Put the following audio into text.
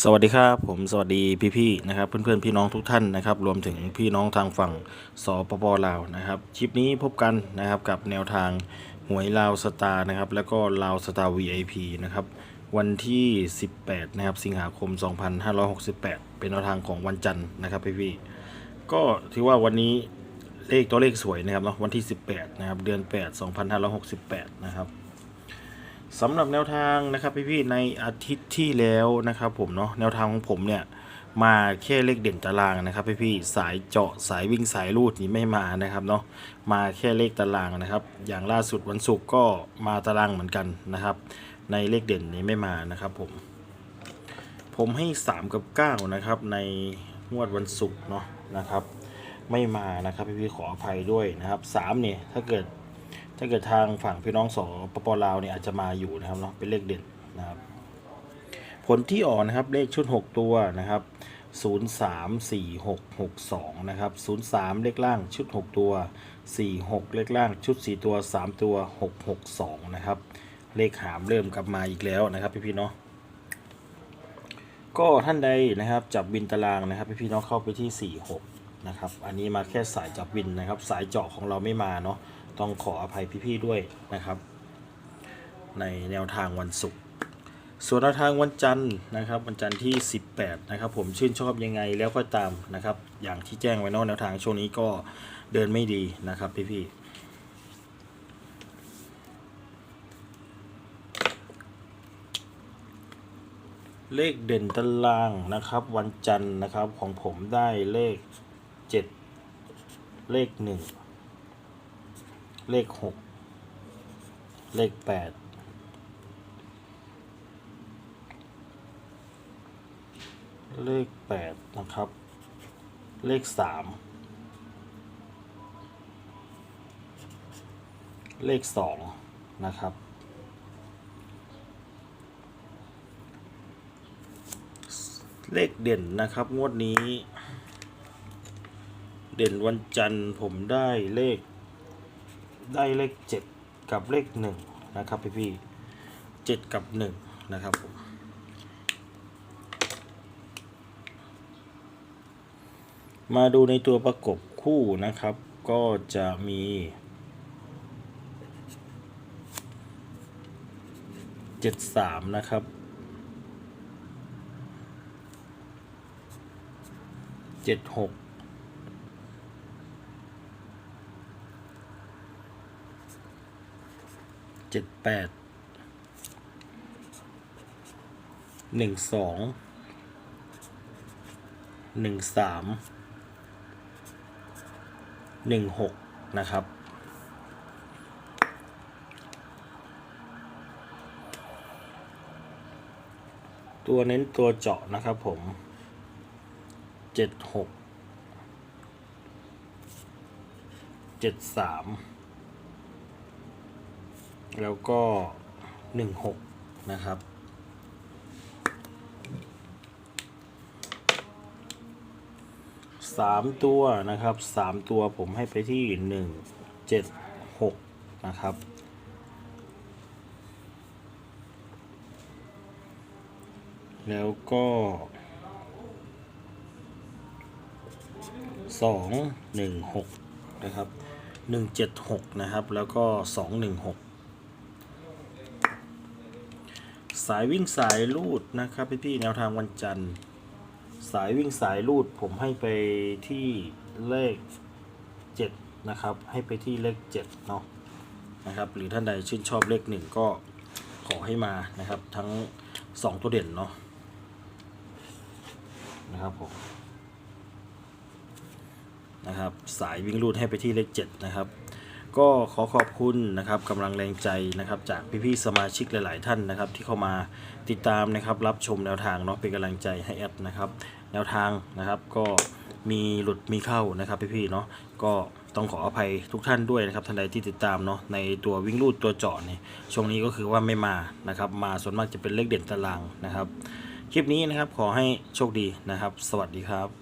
สวัสดีครับผมสวัสดีพี่ๆนะครับ เพื่อนๆพี่น้องทุกท่านนะครับ รวมถึงพี่น้องทางฝั่งสปปลาวนะครับคลิปนี้พบกันนะครับกับแนวทางหวยลาวสตาร์นะครับ แล้วก็ลาวสตาร์ VIP นะครับ วันที่ 18 นะครับ สิงหาคม 2568 เป็นแนวทางของวันจันทร์นะครับพี่ๆก็ถือว่าวันนี้เลขตัวเลขสวยนะครับเนาะวันที่ 18 นะครับ เดือน 8 2568 นะครับ สำหรับแนวทางนะครับพี่ๆในอาทิตย์ที่แล้วนะครับผมเนาะแนวทางของผมเนี่ยมาแค่เลขเด่นตารางนะครับพี่ๆสายเจาะสายวิ่งสายรูดนี่ไม่มานะครับเนาะมาแค่เลขตารางนะครับ อย่างล่าสุดวันศุกร์ก็มาตารางเหมือนกันนะครับ ในเลขเด่นนี้ไม่มานะครับผมผมให้ 3 กับ 9 นะครับ ในงวดวันศุกร์เนาะนะครับ ไม่มานะครับพี่ๆขออภัยด้วยนะครับ3เนี่ยถ้าเกิด ถ้าเกิดทางฝั่งพี่น้องสปปลาวเนี่ยอาจจะมาอยู่นะครับเนาะเป็นเลขเด่นนะครับ ผลที่ออกนะครับเลขชุด 6 ตัวนะครับ0 3 4 6 6 2นะครับ0 3 เลขล่างชุด 6 ตัว 4 6 เลขล่างชุด 4 ตัว 3 ตัว 6 6 2นะครับเลขหามเริ่มกลับมาอีกแล้วนะครับพี่ๆเนาะก็ท่านใดนะครับจับวินตารางนะครับพี่ๆเนาะเข้าไปที่ 4 6นะครับอันนี้มาแค่สายจับวินนะครับ สายเจาะของเราไม่มาเนาะ ต้องขออภัยพี่ๆด้วยนะครับ ในแนวทางวันศุกร์ส่วนแนวทางวันจันทร์นะครับ วันจันทร์ที่ 18 นะครับ ผมชื่นชอบยังไงแล้วก็ตามนะครับ อย่างที่แจ้งไว้นอกแนวทางช่วงนี้ก็เดินไม่ดีนะครับพี่ๆเลขเด่นตารางนะครับ วันจันทร์นะครับของผมได้เลข 7 เลข 1 เลขหกเลขแปดเลขแปดนะครับ เลขสามเลขสองนะครับเลขเด่นนะครับ งวดนี้ เด่นวันจันทร์ผมได้เลข ได้เลขเจ็ดกับเลขหนึ่งนะครับพี่พี่เจ็ดกับหนึ่งนะครับผมมาดูในตัวประกบคู่นะครับ ก็จะมีเจ็ดสามนะครับเจ็ดหก เจ็ดแปดหนึ่งสองหนึ่งสามหนึ่งหกนะครับ ตัวเน้นตัวเจาะนะครับผมเจ็ดหกเจ็ดสาม แล้วก็16นะครับ สามตัวนะครับสามตัวผมให้ไปที่หนึ่งเจ็ดหกนะครับแล้วก็สองหนึ่งหกนะครับหนึ่งเจ็ดหกนะครับ แล้วก็สองหนึ่งหก สายวิ่งสายลูดนะครับพี่พี่แนวทางวันจันทร์ สายวิ่งสายลูดผมให้ไปที่เลขเจ็ดนะครับ ให้ไปที่เลขเจ็ดเนาะนะครับ หรือท่านใดชื่นชอบเลขหนึ่งก็ขอให้มานะครับ ทั้งสองตัวเด่นเนาะนะครับผมนะครับ สายวิ่งลูดให้ไปที่เลขเจ็ดนะครับ ก็ขอขอบคุณนะครับกำลังแรงใจนะครับจากพี่ๆสมาชิกหลาย ๆ ท่านนะครับ ที่เข้ามาติดตามนะครับ รับชมแนวทางเนาะเป็นกำลังใจให้แอดนะครับ แนวทางนะครับก็มีหลุดมีเข้านะครับพี่ๆเนาะก็ต้องขออภัยทุกท่านด้วยนะครับท่านใดที่ติดตามเนาะในตัววิ่งลูดตัวเจาะเนี่ยช่วงนี้ก็คือว่าไม่มานะครับ มาส่วนมากจะเป็นเลขเด่นตารางนะครับ คลิปนี้นะครับขอให้โชคดีนะครับ สวัสดีครับ